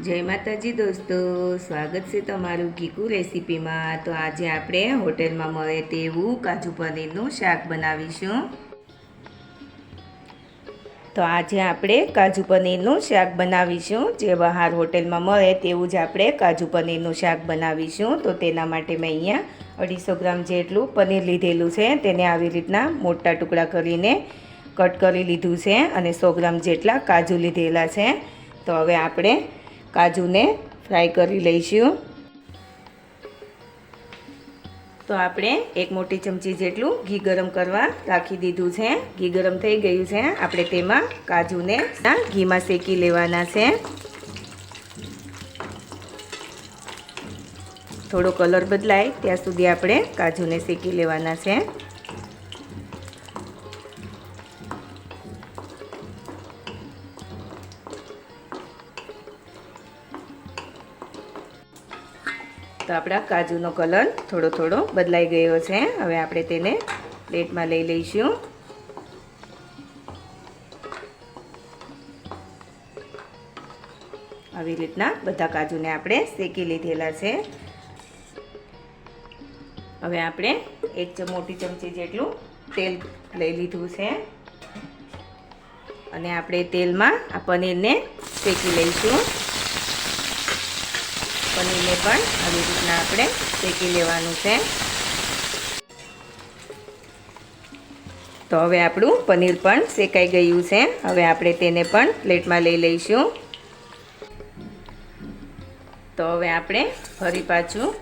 જય માતાજી દોસ્તો, સ્વાગત છે તમારું કીકુ રેસીપીમાં. તો આજે આપણે હોટેલમાં મળે તેવું કાજુ પનીરનું શાક બનાવીશું. તો આજે આપણે કાજુ પનીરનું શાક બનાવીશું. જે બહાર હોટેલમાં મળે તેવું જ આપણે કાજુ પનીરનું શાક બનાવીશું. તો તેના માટે મેં અહીંયા અઢીસો ગ્રામ જેટલું પનીર લીધેલું છે. તેને આવી રીતના મોટા ટુકડા કરીને કટ કરી લીધું છે અને સો ગ્રામ જેટલા કાજુ લીધેલા છે. તો હવે આપણે કાજુને ફ્રાય કરી લઈશું. તો આપણે એક મોટી ચમચી જેટલું ઘી ગરમ કરવા રાખી દીધું છે. ઘી ગરમ થઈ ગયું છે. આપણે તેમાં કાજુને ઘીમાં શેકી લેવાના છે. થોડો કલર બદલાય ત્યાં સુધી આપણે કાજુને શેકી લેવાના છે. તો આપણા કાજુનો કલર થોડો થોડો બદલાઈ ગયો છે. હવે આપણે તેને પ્લેટમાં લઈ લઈશું. આવી રીતના બધા કાજુને આપણે શેકી લીધેલા છે. હવે આપણે એક મોટી ચમચી જેટલું તેલ લઈ લીધું છે. અને આપણે તેલમાં આ પનીરને શેકી લઈશું. પનીરને પણ આવી રીતના આપણે શેકી લેવાનું છે. તો હવે આપણું પનીર પણ શેકાઈ ગયું છે. હવે આપણે તેને પણ પ્લેટમાં લઈ લઈશું. તો હવે આપણે ફરી પાછું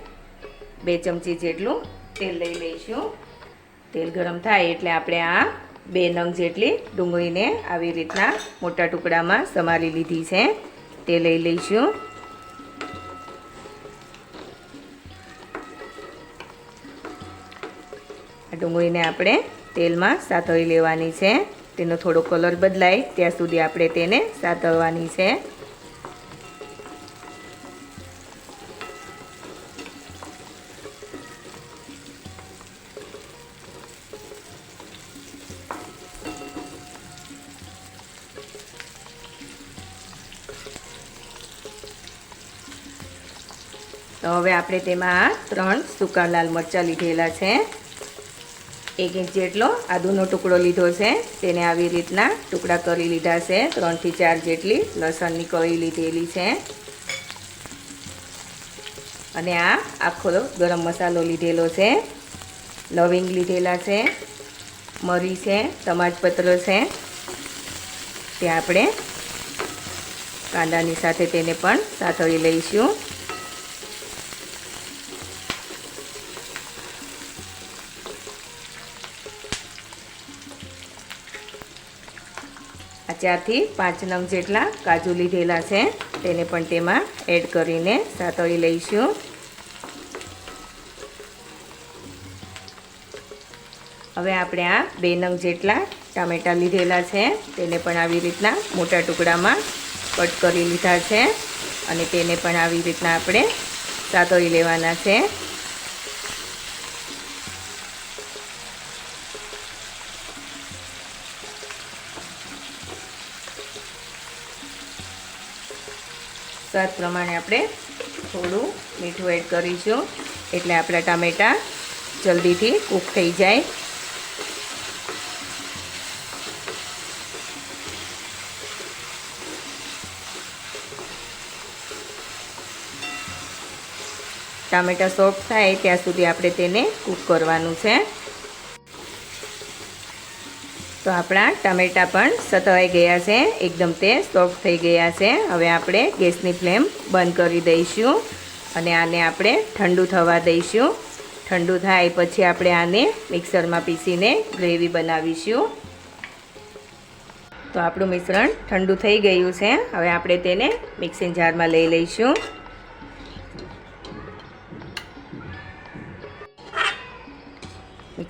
બે ચમચી જેટલું તેલ લઈ લઈશું. તેલ ગરમ થાય એટલે આપણે આ બે નંગ જેટલી ડુંગળીને આવી રીતના મોટા ટુકડામાં સમારી લીધી છે. તે લઈ લઈશું. આ ડુંગળીને આપણે તેલમાં સાતળી લેવાની છે. તેનો થોડો કલર બદલાય, ત્યાં સુધી આપણે તેને સાતળવાની છે. તો હવે આપણે તેમાં ત્રણ સૂકા લાલ મરચાં લીધેલા છે. એક ઇંચ જેટલો આદુનો ટુકડો લીધો છે. તેને આવી રીતના ટુકડા કરી લીધા છે. ત્રણથી ચાર જેટલી લસણની કળી લીધેલી છે. અને આ આખો ગરમ મસાલો લીધેલો છે. લવિંગ લીધેલા છે. મરી છે. તમાજપત્ર છે. તે આપણે કાંદાની સાથે તેને પણ સાથળી લઈશું. ચારથી પાંચ નંગ જેટલા કાજુ લીધેલા છે. તેને પણ તેમાં એડ કરીને સાતળી લઈશું. હવે આપણે આ બે નંગ જેટલા ટામેટાં લીધેલા છે. તેને પણ આવી રીતના મોટા ટુકડામાં કટ કરી લીધા છે. અને તેને પણ આવી રીતના આપણે સાતળી લેવાના છે. સ્વાદ પ્રમાણે આપણે થોડું મીઠું એડ કરીશું. એટલે આપણા ટામેટાં જલ્દીથી કૂક થઈ જાય. ટામેટાં સોફ્ટ થાય ત્યાં સુધી આપણે તેને કૂક કરવાનું છે. તો આપણા ટામેટાં પણ સતવાઈ ગયા છે. એકદમ તે સોફ્ટ થઈ ગયા છે. હવે આપણે ગેસની ફ્લેમ બંધ કરી દઈશું અને આને આપણે ઠંડુ થવા દઈશું. ઠંડુ થાય પછી આપણે આને મિક્સરમાં પીસીને ગ્રેવી બનાવીશું. તો આપણું મિશ્રણ ઠંડુ થઈ ગયું છે. હવે આપણે તેને મિક્સિંગ જારમાં લઈ લઈશું.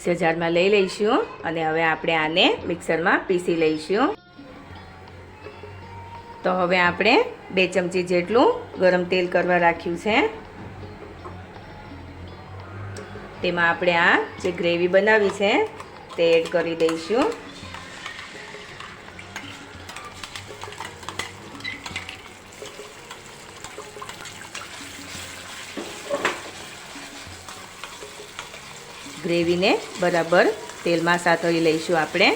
મિક્સર જારમાં લઈ લઈશું અને હવે આપણે આને મિક્સરમાં પીસી લઈશું. તો હવે આપણે બે ચમચી જેટલું ગરમ તેલ કરવા રાખ્યું છે. તેમાં આપણે આ જે ગ્રેવી બનાવી છે તે એડ કરી દઈશું. ગ્રેવીને બરાબર તેલમાં સાતળી લઈશું આપણે.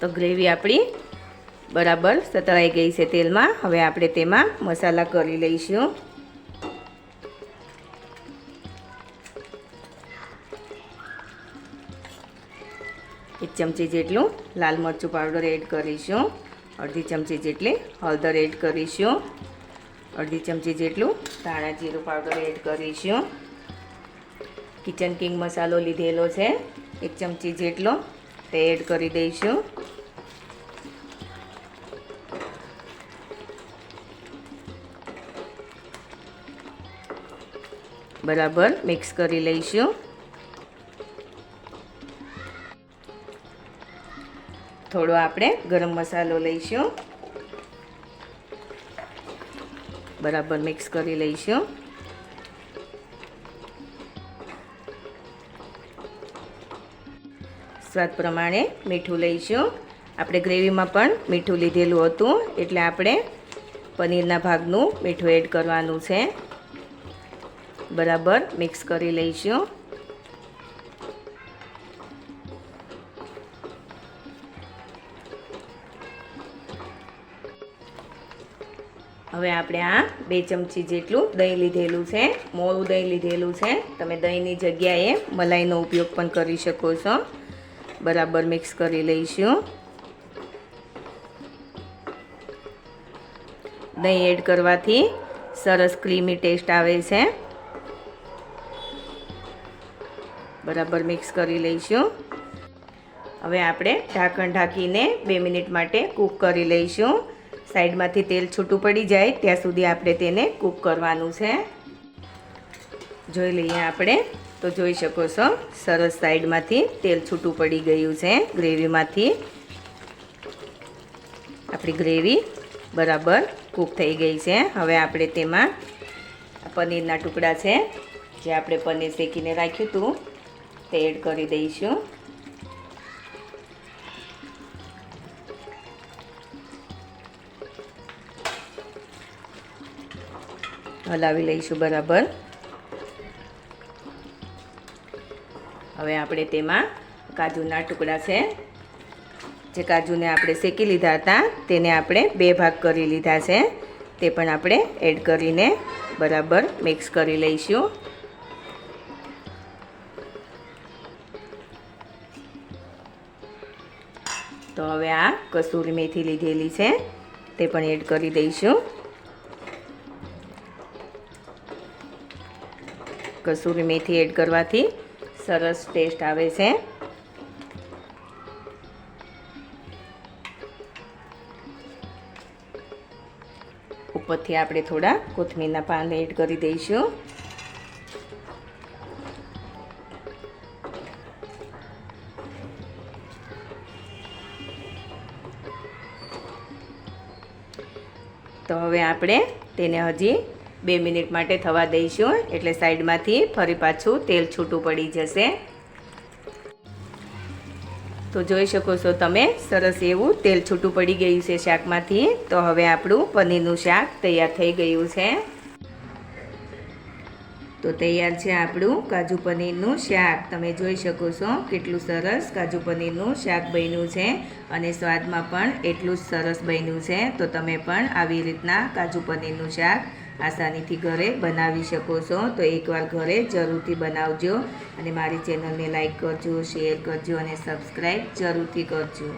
તો ગ્રેવી આપણી બરાબર સતળાઈ ગઈ છે તેલમાં. હવે આપણે તેમાં મસાલા કરી લઈશું. એક ચમચી જેટલું લાલ મરચું પાવડર એડ કરીશું. અડધી ચમચી જેટલી હળદર એડ કરીશું. અડધી ચમચી જેટલું ધાણા જીરું પાવડર એડ કરીશું કિચન કિંગ મસાલો લીધેલો છે. એક ચમચી જેટલો તે એડ કરી દઈશું બરાબર મિક્સ કરી લઈશું થોડો આપણે ગરમ મસાલો લઈશું બરાબર મિક્સ કરી લઈશું. સ્વાદ પ્રમાણે મીઠું લઈશું. આપણે ગ્રેવીમાં પણ મીઠું લીધેલું હતું, એટલે આપણે પનીરના ભાગનું મીઠું એડ કરવાનું છે. બરાબર મિક્સ કરી લઈશું. હવે આપણે આ બે ચમચી જેટલું દહીં લીધેલું છે, મોળું દહીં લીધેલું છે. તમે દહીંની જગ્યાએ મલાઈનો ઉપયોગ પણ કરી શકો છો. બરાબર મિક્સ કરી લઈશું. દહીં એડ કરવાથી સરસ ક્રીમી ટેસ્ટ આવે છે. બરાબર મિક્સ કરી લઈશું. હવે આપણે ઢાંકણ ઢાંકીને બે મિનિટ માટે કૂક કરી લઈશું. સાઈડમાંથી તેલ છૂટું પડી જાય, ત્યાં સુધી આપણે તેને કૂક કરવાનું છે. જોઈ લઈએ આપણે, તો જોઈ શકો છો, સરસ સાઈડમાંથી તેલ છૂટું પડી ગયું છે ગ્રેવીમાંથી. આપણી ગ્રેવી બરાબર કૂક થઈ ગઈ છે. હવે આપણે તેમાં પનીરના ટુકડા છે, જે આપણે પનીર શેકીને રાખ્યું હતું, તે એડ કરી દઈશું. હલાવી લઈશું બરાબર. હવે આપણે તેમાં કાજુના ટુકડા છે. જે કાજુને આપણે શેકી લીધા હતા, તેને આપણે બે ભાગ કરી લીધા છે. તે પણ આપણે એડ કરીને બરાબર મિક્સ કરી લઈશું. તો હવે આ કસૂરી મેથી લીધેલી છે, તે પણ એડ કરી દઈશું. કસૂરી મેથી એડ કરવાથી સરસ ટેસ્ટ આવે છે. ઉપરથી આપણે થોડા કોથમીરના પાન એડ કરી દઈશું. તો હવે આપણે તેને હજી બે મિનિટ માટે થવા દઈશું. એટલે સાઈડમાંથી ફરી પાછું તેલ છૂટું પડી જશે. તો જોઈ શકો છો તમે, સરસ એવું તેલ છૂટું પડી ગયું છે શાકમાંથી. તો હવે આપણું પનીરનું શાક તૈયાર થઈ ગયું છે. તો તૈયાર છે આપણું કાજુ પનીરનું શાક. તમે જોઈ શકો છો કેટલું સરસ કાજુ પનીરનું શાક બન્યું છે અને સ્વાદમાં પણ એટલું જ સરસ બન્યું છે. તો તમે પણ આવી રીતના કાજુ પનીરનું શાક આસાનીથી ઘરે બનાવી શકો છો. તો એકવાર ઘરે જરૂરથી બનાવજો અને મારી ચેનલને લાઈક કરજો, શેર કરજો અને સબસ્ક્રાઈબ જરૂરથી કરજો.